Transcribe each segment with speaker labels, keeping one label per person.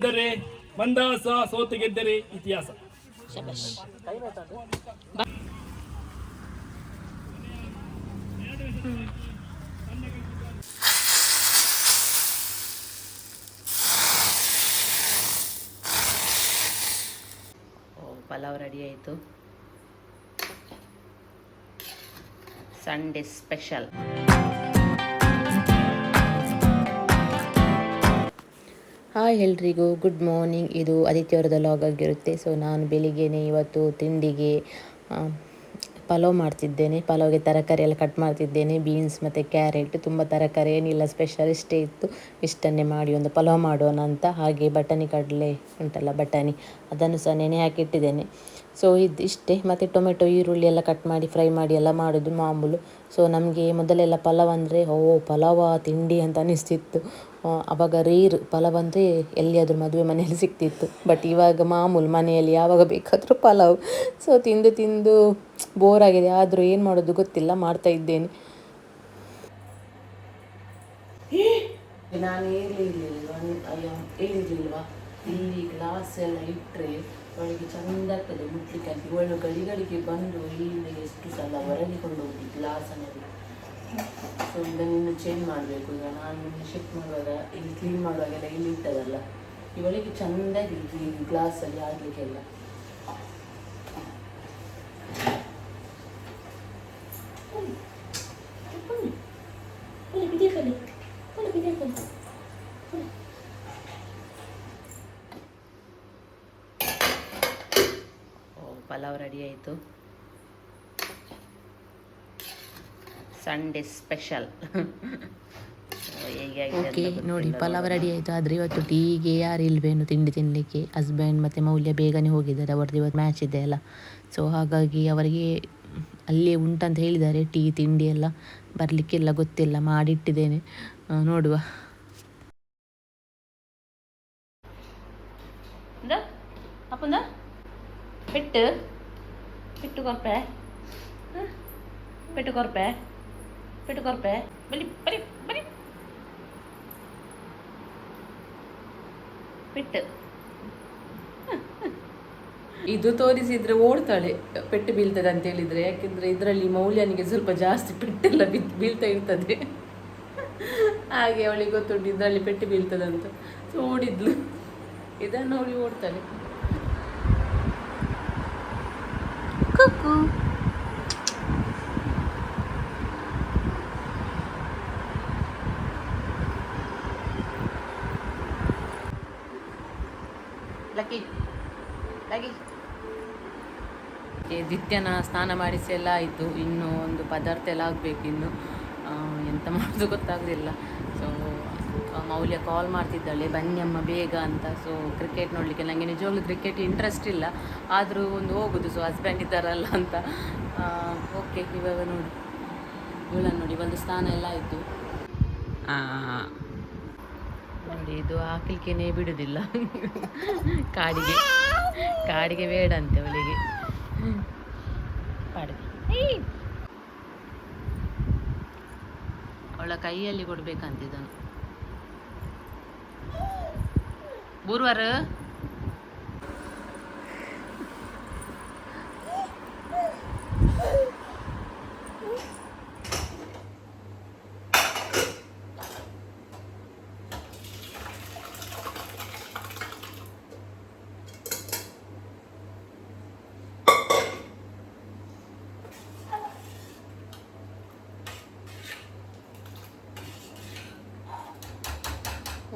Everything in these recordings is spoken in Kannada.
Speaker 1: ಗೆದ್ದರೆ ಮಂದಾಸ ಸೋತು ಗೆದ್ದರೆ ಇತಿಹಾಸ.
Speaker 2: ಪಲಾವ್ ರೆಡಿ ಆಯಿತು. ಸಂಡೇ ಸ್ಪೆಷಲ್ ಹಾಯ್ ಎಲ್ರಿಗೂ, ಗುಡ್ ಮಾರ್ನಿಂಗ್. ಇದು ಆದಿತ್ಯವಾರದ ಲಾಗ್ ಆಗಿರುತ್ತೆ. ಸೊ ನಾನು ಬೆಳಿಗ್ಗೆನೇ ಇವತ್ತು ತಿಂಡಿಗೆ ಪಲಾವ್ ಮಾಡ್ತಿದ್ದೇನೆ. ಪಲಾವ್ಗೆ ತರಕಾರಿ ಎಲ್ಲ ಕಟ್ ಮಾಡ್ತಿದ್ದೇನೆ. ಬೀನ್ಸ್ ಮತ್ತು ಕ್ಯಾರೆಟ್ ತುಂಬ ತರಕಾರಿ, ಏನಿಲ್ಲ ಸ್ಪೆಷಲ್ ಇಷ್ಟೇ ಇತ್ತು. ಇಷ್ಟನ್ನೇ ಮಾಡಿ ಒಂದು ಪಲಾವ್ ಮಾಡೋಣ ಅಂತ. ಹಾಗೆ ಬಟಾಣಿ ಕಡಲೆ ಉಂಟಲ್ಲ, ಬಟಾಣಿ. ಅದನ್ನು ಸಹ ನೆನೆ ಹಾಕಿಟ್ಟಿದ್ದೇನೆ ಸೊ ಇದು ಇಷ್ಟೇ. ಮತ್ತು ಟೊಮೆಟೊ, ಈರುಳ್ಳಿ ಎಲ್ಲ ಕಟ್ ಮಾಡಿ ಫ್ರೈ ಮಾಡಿ ಎಲ್ಲ ಮಾಡೋದು ಮಾಮೂಲು. ಸೊ ನಮಗೆ ಮೊದಲೆಲ್ಲ ಪಲಾವ್ ಅಂದರೆ, ಓ, ಪಲಾವ ತಿಂಡಿ ಅಂತ ಅನಿಸ್ತಿತ್ತು. ಆವಾಗ ರೇರ್ ಪಲಾವ್ ಅಂದರೆ ಎಲ್ಲಿಯಾದರೂ ಮದುವೆ ಮನೆಯಲ್ಲಿ ಸಿಗ್ತಿತ್ತು. ಬಟ್ ಇವಾಗ ಮಾಮೂಲು ಮನೆಯಲ್ಲಿ ಯಾವಾಗ ಬೇಕಾದರೂ ಪಲಾವ್. ಸೊ ತಿಂದು ತಿಂದು ಬೋರ್ ಆಗಿದೆ. ಆದರೂ ಏನು ಮಾಡೋದು ಗೊತ್ತಿಲ್ಲ, ಮಾಡ್ತಾ ಇದ್ದೇನೆ. ನಾನು ಇಲ್ಲಿ ಗ್ಲಾಸ್ ಎಲ್ಲ ಇಟ್ಟರೆ ಒಳಗೆ ಚಂದ ಆಗ್ತದೆ. ಮುಟ್ಲಿಕ್ಕೆ ಇವಳು ಗಡಿಗಳಿಗೆ ಬಂದು ಇಲ್ಲಿ ಎಷ್ಟು ಸಲ ಹೊರಗೆ ಕೊಂಡು ಹೋಗಿ ಗ್ಲಾಸ್ ಅನ್ನೋದು ಸೊ ಇದನ್ನು ಚೇಂಜ್ ಮಾಡಬೇಕು. ಈಗ ನಾನು ಶಿಫ್ಟ್ ಮಾಡುವಾಗ ಇಲ್ಲಿ ಕ್ಲೀನ್ ಮಾಡುವಾಗೆಲ್ಲ ಇಲ್ಲಿ ಇಟ್ಟದಲ್ಲ ಇವಳಿಗೆ ಚೆಂದಾಗಿ ಇಲ್ಲಿ ಗ್ಲಾಸಲ್ಲಿ ಆಗಲಿಕ್ಕೆಲ್ಲ ಪಲಾವ್ ರೆಡಿ ಆಯಿತು. ಸಂಡೇ ಸ್ಪೆಷಲ್ ಓಕೆ ನೋಡಿ ಪಲಾವ್ ರೆಡಿ ಆಯಿತು. ಆದರೆ ಇವತ್ತು ಟೀಗೆ ಯಾರು ಇಲ್ವೇನು ತಿಂಡಿ ತಿನ್ನಲಿಕ್ಕೆ ಹಸ್ಬೆಂಡ್ ಮತ್ತು ಮೌಲ್ಯ ಬೇಗನೆ ಹೋಗಿದ್ದಾರೆ. ಅವ್ರದ್ದು ಇವತ್ತು ಮ್ಯಾಚ್ ಇದೆ ಅಲ್ಲ. ಸೊ ಹಾಗಾಗಿ ಅವರಿಗೆ ಅಲ್ಲೇ ಉಂಟಂತ ಹೇಳಿದ್ದಾರೆ. ಟೀ ತಿಂಡಿ ಎಲ್ಲ ಬರಲಿಕ್ಕೆಲ್ಲ ಗೊತ್ತಿಲ್ಲ. ಮಾಡಿಟ್ಟಿದ್ದೇನೆ. ನೋಡುವ. ಅಪ್ಪಂದ ಪೆಟ್ಟು ಪೆಟ್ಟು ಕೊರ್ಪೆ ಪೆಟ್ಟು ಕೊರ್ಪೆ ಪೆಟ್ಟು ಕೊರ್ಪೆ ಬಲಿ ಬನ್ನಿ ಬನ್ನಿ. ಬಿಟ್ಟು.
Speaker 3: ಇದು ತೋರಿಸಿದ್ರೆ ಓಡ್ತಾಳೆ, ಪೆಟ್ಟು ಬೀಳ್ತದೆ ಅಂತ ಹೇಳಿದ್ರೆ, ಯಾಕೆಂದ್ರೆ ಇದರಲ್ಲಿ ಮೌಲ್ಯನಿಗೆ ಸ್ವಲ್ಪ ಜಾಸ್ತಿ ಪೆಟ್ಟೆಲ್ಲ ಬಿದ್ದು, ಬೀಳ್ತಾ ಇರ್ತದೆ. ಹಾಗೆ ಅವಳಿಗೆ ಗೊತ್ತುಂಟು, ಇದರಲ್ಲಿ ಪೆಟ್ಟು ಬೀಳ್ತದೆ ಅಂತ ಸೊ ಓಡಿದ್ಲು ಇದನ್ನು ನೋಡಿ ಓಡ್ತಾಳೆ. ದಿತ್ಯನ ಸ್ನಾನ ಮಾಡಿಸಿ ಎಲ್ಲ ಆಯಿತು. ಇನ್ನು ಒಂದು ಪದಾರ್ಥ ಎಲ್ಲ ಆಗಬೇಕು ಇನ್ನು. ಎಂತ ಮಾಡೋದು ಗೊತ್ತಾಗೋದಿಲ್ಲ. ಸೊ ಮೌಲ್ಯ ಕಾಲ್ ಮಾಡ್ತಿದ್ದಾಳೆ. ಬನ್ನಿ ಅಮ್ಮ ಬೇಗ ಅಂತ. ಸೊ ಕ್ರಿಕೆಟ್ ನೋಡಲಿಕ್ಕೆ ನನಗೆ ನಿಜವಾಗ್ಲೂ ಕ್ರಿಕೆಟ್ ಇಂಟ್ರೆಸ್ಟ್ ಇಲ್ಲ. ಆದರೂ ಒಂದು ಹೋಗೋದು. ಸೊ ಹಸ್ಬೆಂಡ್ ಇದ್ದಾರಲ್ಲ ಅಂತ. ಓಕೆ ಇವಾಗ ನೋಡಿ. ಇವಳನ್ನು ನೋಡಿ. ಒಂದು ಸ್ನಾನ ಎಲ್ಲ ಆಯಿತು. ನೋಡಿ ಇದು ಹಾಕ್ಲಿಕ್ಕೇನೆ ಬಿಡುದಿಲ್ಲ. ಕಾಡಿಗೆ. ಕಾಡಿಗೆ ಬೇಡಂತೆ ಅವಳಿಗೆ. ಅವಳ ಕೈಯಲ್ಲಿ ಕೊಡ್ಬೇಕಂತಿದ್ದನು. ಬೂರ್ವಾರ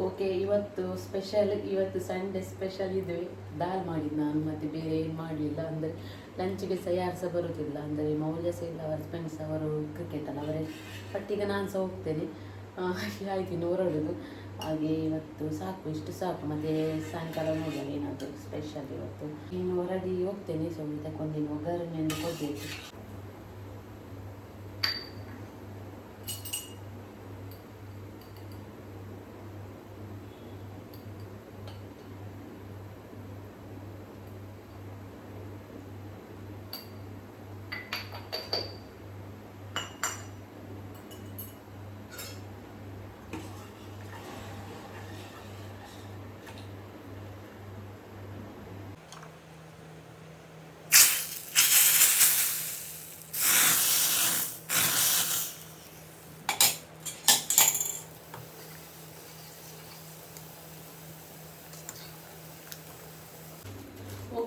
Speaker 3: ಓಕೆ ಇವತ್ತು ಸ್ಪೆಷಲ್ ಇವತ್ತು ಸಂಡೇ ಸ್ಪೆಷಲ್ ಇದೆ. ದಾಲ್ ಮಾಡಿದ್ದು ನಾನು, ಮತ್ತು ಬೇರೆ ಏನು ಮಾಡಲಿಲ್ಲ ಅಂದರೆ ಲಂಚಿಗೆ ಸಹ ಯಾರು ಸಹ ಬರುತ್ತಿಲ್ಲ ಅಂದರೆ ಮೌಲ್ಯ ಸಹ ಇಲ್ಲ ಅವರ ಫ್ರೆಂಡ್ಸ್ ಅವರು ಕ್ರಿಕೆಟ್ ಅಲ್ಲ, ಅವರೇ. ಪಟ್ಟಿಗೆ ನಾನು ಸಹ ಹೋಗ್ತೇನೆ. ಆಯ್ತು ಹೊರಡುದು. ಹಾಗೆ ಇವತ್ತು ಸಾಕು, ಇಷ್ಟು ಸಾಕು. ಮತ್ತು ಸಾಯಂಕಾಲ ನೋಡೋಣ ಏನಾದರೂ ಸ್ಪೆಷಲ್ ಇವತ್ತು. ಇನ್ನು ಹೊರಡಿ ಹೋಗ್ತೇನೆ ಸೊ ಇದಕ್ಕೊಂದಿನ ಒಗ್ಗರಣೆಯನ್ನು ಕೊಡಬೇಕು.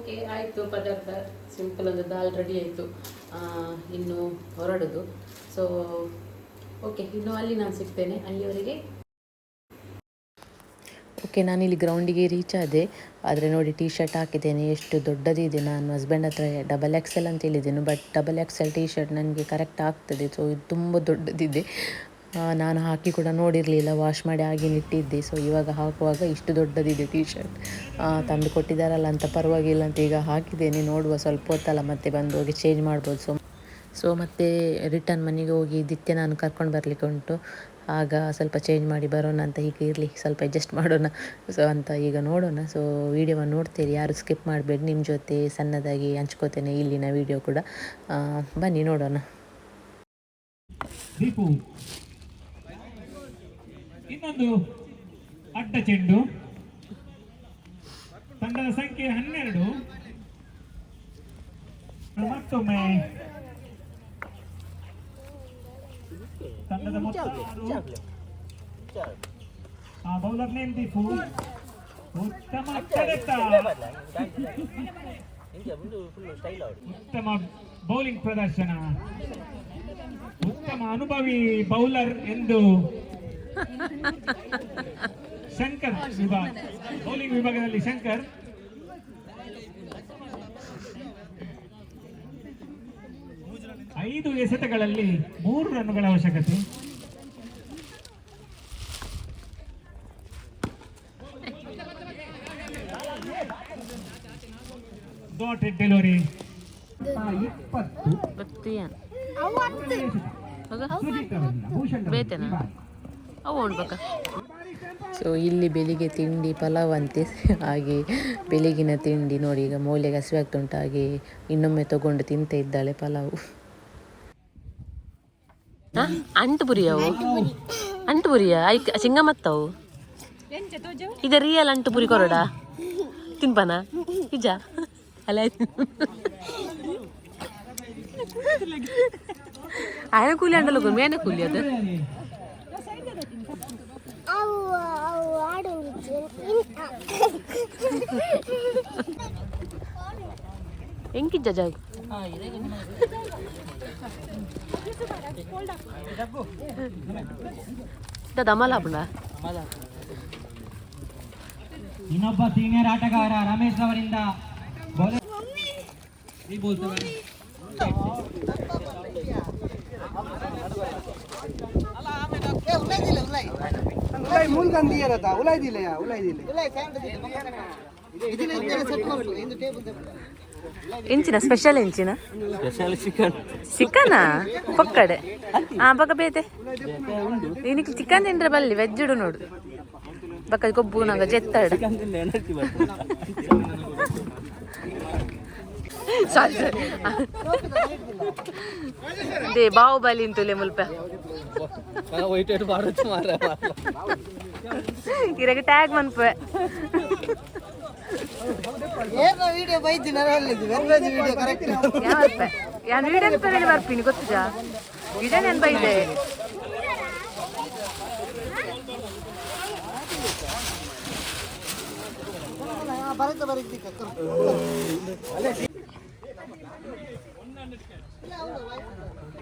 Speaker 3: ಓಕೆ, ಆಯಿತು ಪದಾರ್ಥ. ಸಿಂಪಲ್ ಒಂದು ದಾಲ್ ರೆಡಿ ಆಯಿತು. ಇನ್ನು ಹೊರಡೋದು. ಸೊ ಓಕೆ ಇನ್ನು ಅಲ್ಲಿ ನಾನು ಸಿಗ್ತೇನೆ. ಅಲ್ಲಿವರೆಗೆ
Speaker 2: ಓಕೆ ನಾನಿಲ್ಲಿ ಗ್ರೌಂಡಿಗೆ ರೀಚ್ ಆದೆ. ಆದರೆ ನೋಡಿ ಟೀ ಶರ್ಟ್ ಹಾಕಿದ್ದೇನೆ. ಎಷ್ಟು ದೊಡ್ಡದಿದೆ. ನಾನು ಹಸ್ಬೆಂಡ್ ಹತ್ರ ಡಬಲ್ ಎಲ್ ಅಂತ ಹೇಳಿದ್ದೇನೆ. But double X L T shirt ನನಗೆ ಕರೆಕ್ಟ್ ಆಗ್ತದೆ. ಸೊ ಇದು ತುಂಬ ದೊಡ್ಡದಿದೆ. ನಾನು ಹಾಕಿ ಕೂಡ ನೋಡಿರಲಿಲ್ಲ ವಾಶ್ ಮಾಡಿ ಆಗಿ ಇಟ್ಟಿದ್ದೆ. ಸೊ ಇವಾಗ ಹಾಕುವಾಗ ಇಷ್ಟು ದೊಡ್ಡದಿದೆ ಟೀ ಶರ್ಟ್ ತಂದು ಕೊಟ್ಟಿದ್ದಾರಲ್ಲ ಅಂತ ಪರವಾಗಿಲ್ಲ ಅಂತ ಈಗ ಹಾಕಿದ್ದೇನೆ. ನೋಡುವ ಸ್ವಲ್ಪ ಹೊತ್ತಲ್ಲ ಮತ್ತೆ ಬಂದು ಹೋಗಿ ಚೇಂಜ್ ಮಾಡ್ಬೋದು. ಸೊ ಸೊ ಮತ್ತೆ ರಿಟರ್ನ್ ಮನೆಗೆ ಹೋಗಿ ದಿತ್ಯ ನಾನು ಕರ್ಕೊಂಡು ಬರಲಿಕ್ಕೆ ಉಂಟು. ಆಗ ಸ್ವಲ್ಪ ಚೇಂಜ್ ಮಾಡಿ ಬರೋಣ ಅಂತ ಹೀಗೆ ಇರಲಿ, ಸ್ವಲ್ಪ ಅಡ್ಜಸ್ಟ್ ಮಾಡೋಣ. ಸೊ ಅಂತ ಈಗ ನೋಡೋಣ. ಸೊ ವೀಡಿಯೋವನ್ನು ನೋಡ್ತೀರಿ. ಯಾರು ಸ್ಕಿಪ್ ಮಾಡಬೇಡಿ ನಿಮ್ಮ ಜೊತೆ ಸಣ್ಣದಾಗಿ ಹಂಚ್ಕೋತೇನೆ ಇಲ್ಲಿನ ವೀಡಿಯೋ ಕೂಡ. ಬನ್ನಿ ನೋಡೋಣ.
Speaker 4: ಇನ್ನೊಂದು ಅಡ್ಡ ಚೆಂಡು. ತಂಡದ ಸಂಖ್ಯೆ ಹನ್ನೆರಡು. ಮತ್ತೊಮ್ಮೆ ತಂಡದ ಮೊತ್ತ. ಆ ಬೌಲರ್ ನೇಮ್ ದೀಪು. ಉತ್ತಮ ಉತ್ತಮ ಬೌಲಿಂಗ್ ಪ್ರದರ್ಶನ. ಉತ್ತಮ ಅನುಭವಿ ಬೌಲರ್ ಎಂದು ಶಂಕರ್ ವಿಭಾಗ. ಬೌಲಿಂಗ್ ವಿಭಾಗದಲ್ಲಿ ಶಂಕರ್. ಐದು ಎಸೆತಗಳಲ್ಲಿ ಮೂರು ರನ್ಗಳ ಅವಶ್ಯಕತೆ. ಡಾಟೆಡ್ ಡೆಲಿವರಿ ಇಪ್ಪತ್ತು. ಭೂಷಣ್
Speaker 2: ಬೇತೇನಾ ಸೊ ಇಲ್ಲಿ ಬೆಳಿಗ್ಗೆ ತಿಂಡಿ ಪಲಾವ್ ಅಂತೆ. ಹಾಗೆ ಬೆಳಗಿನ ತಿಂಡಿ ನೋಡಿ ಈಗ ಮೌಲ್ಯಗೆ ಹಸಿವಾಗ್ತುಂಟು ಹಾಗೆ ಇನ್ನೊಮ್ಮೆ ತಗೊಂಡು ತಿಂತ ಇದ್ದಾಳೆ ಪಲಾವ್. ಅಂಟುಪುರಿ ಅಂಟುಪುರಿಯ ಐಕ್ ಚಿಂಗ ಮತ್ತವು ರಿಯಲ್ ಅಂಟುಪುರಿ ಕೊರಡ? ತಿನ್ಪನ? ನಿಜ ಅಲ್ಲ ಆಯ್ನ ಕೂಲಿ ಅಂಡಲ್ಲ
Speaker 5: ಮೇನ ಕೂಲಿ ಅದು.
Speaker 2: ఎంకిచ్చా జాయ్ ದಮಲಾಪುಣ
Speaker 4: ಇನ್ನೊಬ್ಬ ಸೀನಿಯರ್ ಆಟಗಾರ ರಮೇಶ್ ಅವರಿಂದ
Speaker 6: ಬೌಲಿಂಗ್ ಉಲಾಯ್ ಮೂಲಗಂಧಿ ಏನತ್ತ ಉಲಾಯ್ದಿಲ್ಲ ಉಲಾಯ್ದಿಲ್ಲ ಇಂಚಿನ ಸ್ಪೆಷಲ್
Speaker 2: ಇಂಚಿನ ಸ್ಪೆಷಲ್ ಚಿಕನ್ ಚಿಕನಾ? ಪಕ್ಕಡೆ. ಆ ಬಕ ಬೇತೆ. ನಿನಗೆ ಚಿಕನ್ ತಿಂದ್ರೆ ಬಲ್ಲಿ ವೆಜ್ ಡು ನೋಡು. ಬಕ್ಕ ಕೊಬ್ಬು, ನಂಗ ಜೆತ್ತಾಡ. ಸಾರಿ. ದೇ ಬಾಹುಬಲಿ ಅಂತಲೇ ಮುಲ್ಪ ಇರಗೆ ಟ್ಯಾಗ್ ಮನ್ಪ
Speaker 6: ಏನ ವಿಡಿಯೋ ಬೈತಿ ನರಲ್ಲಿದ್ದು ವೆರ್ವೇಜ್ ವಿಡಿಯೋ ಕರೆಕ್ಟ್
Speaker 2: ಯಾವತ್ತ ಯಾನ್ ವೀಡಿಯೋ ಪೇರಲ್ಲಿ ಬರ್ತೀನಿ ಗೊತ್ತುಜಾ ವಿಡಿಯೋ ನೆನ್ಪ ಇದೆ
Speaker 6: ಬರತ ಬರೀತಿ
Speaker 5: hello hello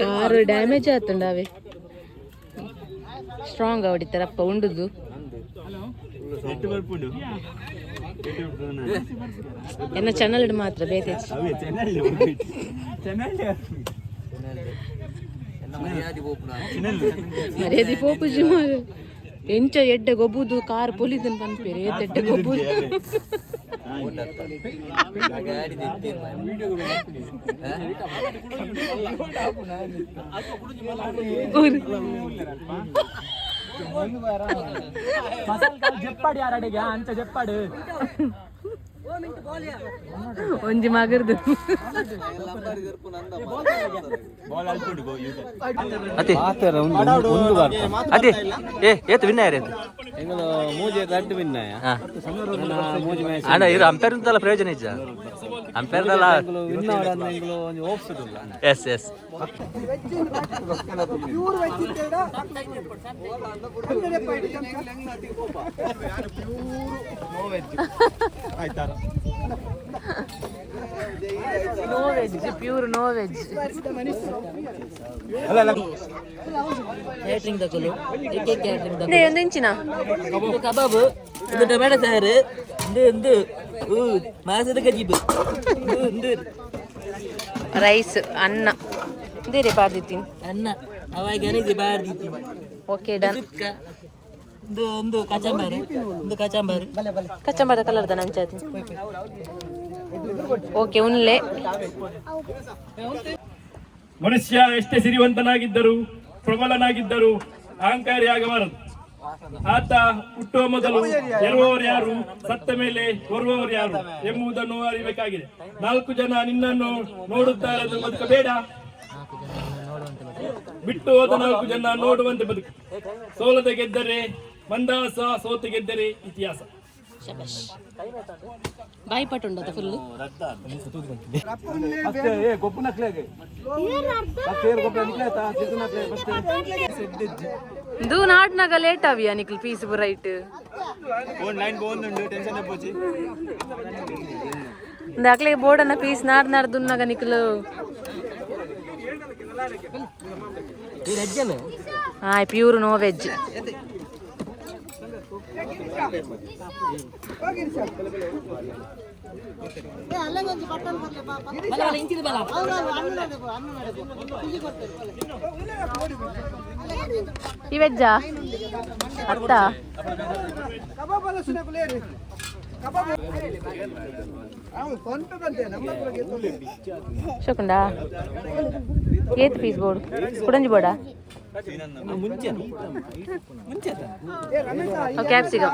Speaker 2: car damage ಆತುಂಡಾವೆ strong ಹೊಡಿತಾರಪ್ಪ ಉಂಡುದು ಎನ್ನ ಚಾನಲ್ ಮಾತ್ರ ಬೇತೆ ಮರ್ಯಾದಿ ಪೋಪುಜಿ ಮಾರು ಎಂಚ ಎಡ್ಡೆ ಗೊಬ್ಬುದು ಕಾರ್ ಪೊಲಿದನ್ ಪನ್ಪೇರೆ ಎಡ್ಡೆ ಗೊಬ್ಬುದು
Speaker 4: చెప్పాడు యారడిగా అంత చెప్పాడు
Speaker 2: ಒಂಜಿ ಮಗರ್ದು.
Speaker 7: ಅತಿ. ಅತಿ. ಏ ಏತ್ ವಿನ್ನ ಯಾರು
Speaker 8: ಎಂಗಳು ಮೂಜಿ ರಡ್ಡು ವಿನ್ನಾಯ ಮೂಜಿ ಮ್ಯಾಚ್
Speaker 7: ಅಣ್ಣ ಇರು ಅಂಪೇರ್ ಅಂತಲ್ಲ ಪ್ರಯೋಜನ ಇಜ್ಜ ಅಂಪೇರ್
Speaker 8: ಎಸ್ ಅವರನ್ನ ಎಂಗಳು ಒಂದು ಹೋಪ್ಸುದಿಲ್ಲ
Speaker 7: yes yes
Speaker 2: no veg pure no veg
Speaker 3: catering ತಗೊಳ್ಳು ಏಕೆ ಕ್ಯಾಟ್ರಿಂಗ್
Speaker 2: ಒಂದು ಇಂಚಿನ
Speaker 3: ತಗೊಳ್ಳು ಕಬಾಬ್ ಇದು ಟೊಮೆಟೊ ಸಾರು ಇದು ಒಂದು ಮಾಸದ ಗಜಿಬು ಒಂದು
Speaker 2: ರೈಸ್ ಅನ್ನ ಇದೇ ಪಾರ್ದಿತ್ತೀನಿ
Speaker 3: ಅನ್ನ ಅವಾಗ ಅನಿಸಿ ಬಾರ್ದಿತ್ತು
Speaker 2: ಓಕೆ ಡನ್
Speaker 3: ಒಂದು ಒಂದು ಕಚಂಬಾರು. ಒಂದು ಕಚಂಬಾರು.
Speaker 2: ಕಲರ್ದ ನಂಚಾತಿ ಓಕೆ ಉನ್ಲೆ
Speaker 1: ಮನುಷ್ಯ ಎಷ್ಟೇ ಸಿರಿವಂತನಾಗಿದ್ದರು ಪ್ರಬಲನಾಗಿದ್ದರು ಅಹಂಕಾರಿಯಾಗಬಾರದು ಆತ ಹುಟ್ಟುವ ಮೊದಲು ಇರುವವರು ಯಾರು ಸತ್ತ ಮೇಲೆ ಬರುವವರು ಯಾರು ಎಂಬುದನ್ನು ಅರಿಬೇಕಾಗಿದೆ. ನಾಲ್ಕು ಜನ ನಿನ್ನನ್ನು ನೋಡುತ್ತಾರೆ ಅದು ಬದುಕಬೇಡ ಬಿಟ್ಟು ಹೋದ ನಾಲ್ಕು ಜನ ನೋಡುವಂತೆ ಬದುಕು. ಸೋಲದ ಗೆದ್ದರೆ ಮಂದಾಸ ಸೋತು ಗೆದ್ದರೆ ಇತಿಹಾಸ.
Speaker 2: ಬಾಯಿ ಪಟ್ಟು ಫುಲ್ ನಾಟ್ನಾಗ ಲೇಟ್ ಅವಿಯಾ ನಿಕ್ಲ್ ಪೀಸ್ ರೈಟ್ ದಾಖಲೆ ಬೋರ್ಡನ್ನ ಪೀಸ್ ನಾಡ್ ನಾಡ್ ದುನ್ನಾಗ ನಿಕ್ಲು ಹಾಯ್ ಪ್ಯೂರ್ ನೋ ವೆಜ್ ಈ ವೆಜ್ಜಾ ಅತ್ತ ಶೋಕುಂಡ ಏತ್ ಪೀಸ್ ಬೋರ್ಡ್ ಕುಡಂಜಿ ಬೋರ್ಡ ಕ್ಯಾಪ್ಸಿಕಮ್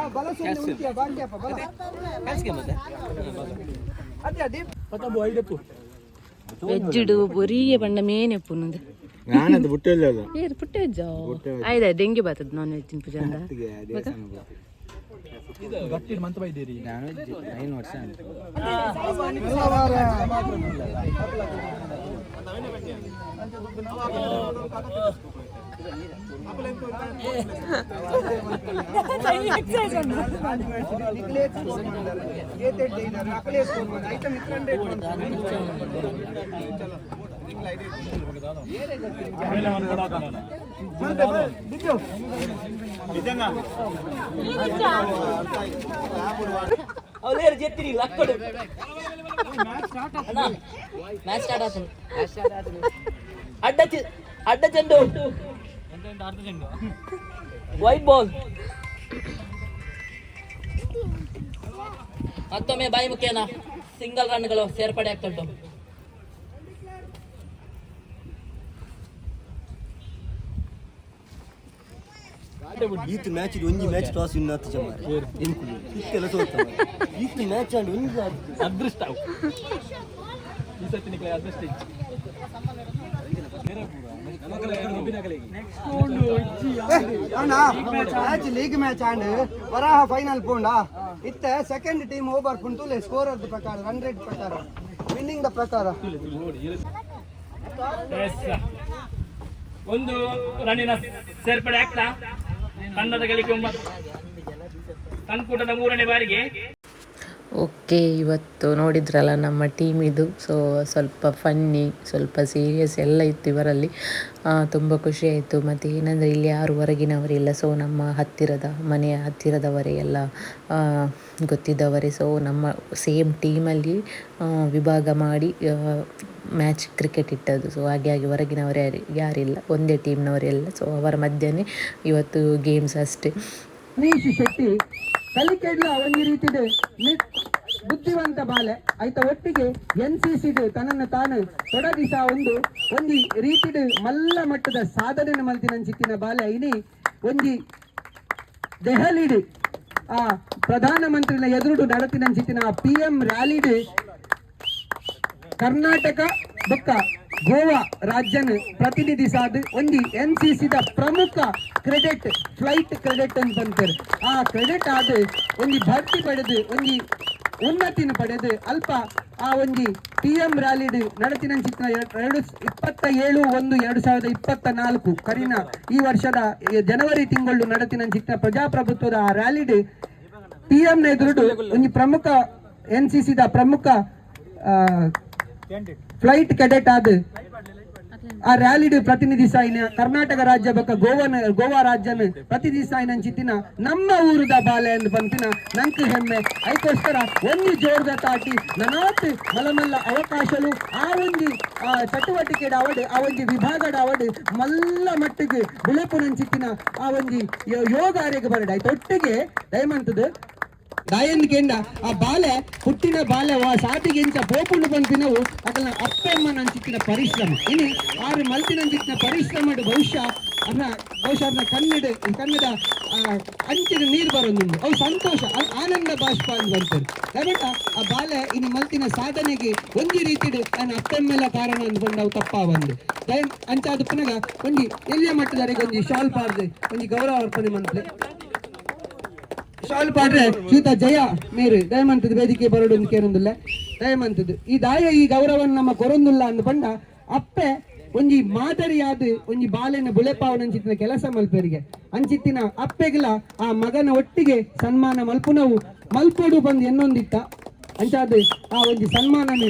Speaker 2: ವೆಜ್ಜಿಡು ಬೊರಿಯ ಪಂಡ ಮೇನೆಪ್ಪು ನಂದು.
Speaker 8: ನಾನದು ಬಿಟ್ಟಿಲ್ಲ
Speaker 2: ಏರು ಪುಟ್ಟೆ ವೆಜ್ಜಾ ಆಯ್ತಾ ಡೆಂಗಿ ಬರ್ತದ ನಾನ್ ವೆಜ್ ಪೂಜೆ ಅಂದ
Speaker 8: ನಾನು ಐದು ವರ್ಷ
Speaker 1: ಆಮೇಲೆ ಅವ್ನು ಕೊಡೋದಲ್ಲ.
Speaker 3: ಅವ್ರು ಜೆತ್ತಿರಿ ಲಕ್ಕಡು ಮ್ಯಾಚ್ ಸ್ಟಾರ್ಟ್ ಆತನು ಅಡ್ಡ ಚೆ- ಅಡ್ಡ ಚೆಂಡು ವೈಟ್ ಬಾಲ್ ಮತ್ತೊಮ್ಮೆ ಬಾಯಿ ಮುಖ್ಯನ ಸಿಂಗಲ್ ರನ್ಗಳು ಸೇರ್ಪಡೆ ಆಗ್ತುಂಟು.
Speaker 9: ಈತ್ ಮ್ಯಾಚ್ ಒಂಜಿ ಮ್ಯಾಚ್ ಟಾಸ್ ವಿನ್ ಆತು ಜಮಾರೆ ಎಂಕುಲು. ಇತ್ತೆಲ್ಲ ಸೋತ. ಈತ್ ಮ್ಯಾಚ್ ಆಂಡ್ ಒಂಜಿ
Speaker 1: ಅದೃಷ್ಟ. ಅವು.
Speaker 6: Match league match and Varaha final ಪೋಂಡ ಇತ್ತ ಸೆಕೆಂಡ್ ಟೀಮ್ ಓವರ್ ಪುಂಟುಲೆ ಸ್ಕೋರ್ ಪ್ರಕಾರ ರನ್ ರೇಟ್ ಪ್ರಕಾರ ವಿನ್ನಿಂಗ್ ದ ಪ್ರಕಾರ.
Speaker 1: ಒಂದು ರನ್ನಿನ ಸೇರ್ಪಡೆ ಆಗ್ತಾ ತಂಡದ ಗಳಿಕೆ ಒಂಬತ್ತು ಸಂಕುಟದ ಮೂರನೇ ಬಾರಿಗೆ
Speaker 2: ಓಕೆ, ಇವತ್ತು ನೋಡಿದ್ರಲ್ಲ ನಮ್ಮ ಟೀಮ್ ಇದು. ಸೊ ಸ್ವಲ್ಪ ಫನ್ನಿ ಸ್ವಲ್ಪ ಸೀರಿಯಸ್ ಎಲ್ಲ ಇತ್ತು ಇವರಲ್ಲಿ. ತುಂಬ ಖುಷಿಯಾಯಿತು ಮತ್ತು ಏನಂದರೆ ಇಲ್ಲಿ ಯಾರು ಹೊರಗಿನವರಿಲ್ಲ. ಸೊ ನಮ್ಮ ಹತ್ತಿರದ, ಮನೆಯ ಹತ್ತಿರದವರೇ ಎಲ್ಲ ಗೊತ್ತಿದ್ದವರೇ. ಸೊ ನಮ್ಮ ಸೇಮ್ ಟೀಮಲ್ಲಿ ವಿಭಾಗ ಮಾಡಿ ಮ್ಯಾಚ್ ಕ್ರಿಕೆಟ್ ಇಟ್ಟದ್ದು. ಸೊ ಹಾಗೆ ಹಾಗೆ ಹೊರಗಿನವರು ಯಾರು, ಯಾರಿಲ್ಲ. ಒಂದೇ ಟೀಮ್ನವರೆಲ್ಲ ಸೊ ಅವರ ಮಧ್ಯೆ ಇವತ್ತು ಗೇಮ್ಸ್ ಅಷ್ಟೇ.
Speaker 6: ನೀಶ್ ಶೆಟ್ಟಿ ಕಲಿಕೆಡ್ಲ ಒಂದು ರೀತಿದು ಬುದ್ಧಿವಂತ ಬಾಲೆ. ಆಯ್ತ ಒಟ್ಟಿಗೆ ಎನ್ ಸಿ ಸಿ ತನ್ನನ್ನು ತಾನು ತೊಡಗಿಸ ಒಂದು ಒಂದು ರೀತಿ ಮಲ್ಲ ಮಟ್ಟದ ಸಾಧನೆ ಮಲ್ತಿನ ಚಿಕ್ಕಿನ ಬಾಲೆ. ಐನಿ ಒಂಜಿ ದೆಹಲಿಡ್ ಆ ಪ್ರಧಾನಮಂತ್ರಿನ ಎದುರುಡು ನಡತಿನಂಚಿತ್ತಿನ ಪಿ ಎಂ ರ್ಯಾಲಿಡ್ ಕರ್ನಾಟಕ ಬೊಕ್ಕ ಗೋವಾ ಪ್ರತಿನಿಧಿಸಾದ ಒಂಜಿ ಎನ್ ಸಿ ಸಿದ ಪ್ರಮುಖ ಕ್ರೆಡಿಟ್, ಫ್ಲೈಟ್ ಕ್ರೆಡಿಟ್ ಅಂತ ಅಂತಾರೆ ಆ ಕ್ರೆಡಿಟ್ ಆದ ಒಂದು ಭರ್ತಿ ಪಡೆದು, ಒಂದು ಉನ್ನತಿನ ಪಡೆದು, ಅಲ್ಪ ಆ ಒಂದು ಪಿ ಎಂ ರ್ಯಾಲಿಡ್ ಚಿತ್ರ ಎರಡು ಇಪ್ಪತ್ತ ಏಳು ಒಂದು ಎರಡು ಸಾವಿರದ ಇಪ್ಪತ್ತ ನಾಲ್ಕು ಕರಿನ ಈ ವರ್ಷದ ಜನವರಿ ತಿಂಗಳು ಚಿತ್ರ ಪ್ರಜಾಪ್ರಭುತ್ವದ ಆ ರ್ಯಾಲಿಡ್ ಪಿ ಎಂ ಎದುರು ಒಂದು ಪ್ರಮುಖ ಎನ್ ಸಿ ಸಿದ ಪ್ರಮುಖ ಫ್ಲೈಟ್ ಕೆಡೆಟ್ ಆದ. ಆ ರ್ಯಾಲಿಡ್ ಪ್ರತಿನಿಧಿಸಾಯಿನ ಕರ್ನಾಟಕ ರಾಜ್ಯ ಬೊಕ್ಕ ಗೋವನ ಗೋವಾ ರಾಜ್ಯನ ಪ್ರತಿನಿಧಿಸ ಚಿತ್ತಿನ ನಮ್ಮ ಊರುದ ಬಾಲೆ ಎಂದು ಬಂತಿನ ನಂಕು ಹೆಮ್ಮೆ. ಅದಕ್ಕೋಸ್ಕರ ಒಂದು ಜೋರದ ತಾಟಿ ನನಾತ್ ಮಲಮಲ್ಲ ಅವಕಾಶಲು ಆ ಒಂದು ಆ, ಚಟುವಟಿಕೆಡ ಅವಡು ಆ ಒಂದು ವಿಭಾಗದ ಅವಡು ಮಲ್ಲ ಮಟ್ಟಿಗೆ ಬುಳೆಪುನಂಚಿತ್ತಿನ ಆ ಒಂದು ಯೋಗ ಆರೋಗ್ಯ ಬರಡ ಆಯ್ತು ಒಟ್ಟಿಗೆ ದಯಮಂತದ್ದು ದಾಯನ್ ಕೇಂದ್ರ ಆ ಬಾಲೆ ಹುಟ್ಟಿನ ಬಾಲೆ ವಾ ಸಾಟಿಗೆ ಇಂಚ ಪೋಪುಂಡು ಬಂತಿನವು ಅದನ್ನ ಅಪ್ಪಮ್ಮ ನಂಚಿಕ್ಕಿನ ಪರಿಶ್ರಮ. ಇನ್ನು ಆರು ಮಲ್ತಿನಂಚಿತ್ತಿನ ಪರಿಶ್ರಮ ಬಹುಶಃ ಅನ್ನ ಬಹುಶಃ ಅದನ್ನ ಕನ್ನಡ ಕನ್ನಡ ಅಂಚಿನ ನೀರು ಬರೋದು ಅವು ಸಂತೋಷ ಆನಂದ ಬಾಷ್ಪ ಅಂತ ಬರ್ತಾರೆ ದಯವಿಟ್ಟು ಆ ಬಾಲೆ ಇನ್ನು ಮಲ್ತಿನ ಸಾಧನೆಗೆ ಒಂದು ರೀತಿ ನನ್ನ ಅಪ್ಪಮ್ಮೆಲ್ಲ ಕಾರಣ ಅಂದ್ಕೊಂಡು ಅವು ತಪ್ಪ ಬಂದು. ಅಂಚಾದ ಪುನಗ ಒಂಜಿ ಎಲ್ಲಿಯ ಮಟ್ಟದವರೆಗೆ ಒಂದು ಶಾಲ್ ಪಾರ್ದೆ ಒಂಜಿ ಗೌರವ ಅರ್ಪಣೆ ಮಂತ್ಲೆ ಶಾಲ್ ಪಾಡ್ರೆ ಶೀತ ಜಯ ಮೇರು. ದಯಮಂತದ ವೇದಿಕೆ ಬರಡು ಕೇರೊಂದುಲ್ಲ ದಯಮಂತದ್ದು ಈ ದಾಯ, ಈ ಗೌರವ ನಮ್ಮ ಕೊರೊಂದಿಲ್ಲ ಅಂದ್ ಬಂಡ ಅಪ್ಪೆ ಒಂಜಿ ಮಾದರಿಯಾದ ಒಂಜಿ ಬಾಲೆನ ಬುಳೆಪಾವನ ಅಂಚಿತ್ತಿನ ಕೆಲಸ ಮಲ್ಪೇರಿಗೆ. ಅಂಚಿತ್ತಿನ ಅಪ್ಪೆಗಳ ಆ ಮಗನ ಒಟ್ಟಿಗೆ ಸನ್ಮಾನ ಮಲ್ಪುನವು. ಮಲ್ಪೋಡು ಬಂದು ಎನ್ನೊಂದಿತ್ತ. ಅಂಚಾದ ಆ ಒಂಜಿ ಸನ್ಮಾನನೇ.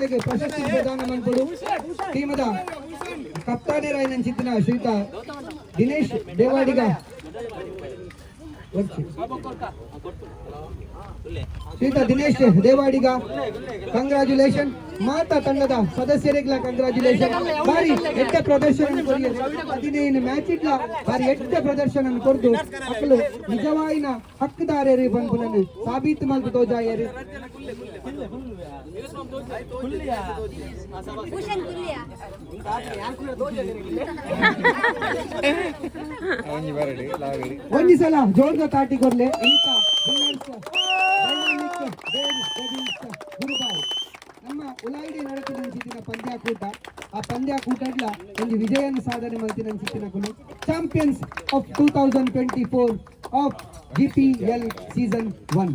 Speaker 6: ಅತ್ಲೆಗೆ ಪ್ರಶಸ್ತಿ ಪ್ರದಾನ ಮಾಡ್ಕೊಡು ಟೀಮದ ಕಪ್ತಾನೆ ರಾಯನಂಚಿತ್ತಿನ ಶ್ರೀತ ದಿನೇಶ್ ದೇವಾಡಿಗ. ಶ್ರೀತ ದಿನೇಶ್ ದೇವಾಡಿಗ ಕಂಗ್ರಾಚುಲೇಷನ್ ಮಾತಾ ತಂಡದ ಸದಸ್ಯರಿಗೆ ಕಂಗ್ರಾಚುಲೇಷನ್ ಬಾರಿ ಎಟ್ಟ ಪ್ರದರ್ಶನ ಹದಿನೈದು ಮ್ಯಾಚ್ ಇಡ್ಲ ಬಾರಿ ಎಟ್ಟ ಪ್ರದರ್ಶನ ಕೊಡ್ದು. ಮಕ್ಕಳು ನಿಜವಾಯಿನ ಹಕ್ಕುದಾರರು ಬಂದು ಸಾಬೀತು ಮಲ್ತು ತೋಜಾಯರು ಒಂದು ಸಲ ಜೋರ್ದ ತಾಟಿ ಗುರುಬಾವು ನಮ್ಮ ಉಲಾಯಿಡಿ ನಡೆತಿನ ಪಂದ್ಯಾಕೂಟ ಆ ಪಂದ್ಯಾಕೂಟಡ್ಲ ಒಂದು ವಿಜಯನ ಸಾಧನೆ ಮಾಡ್ತಿನ ಚಿತ್ತಿನ ಕುಲು champions of two thousand twenty four of G P L season one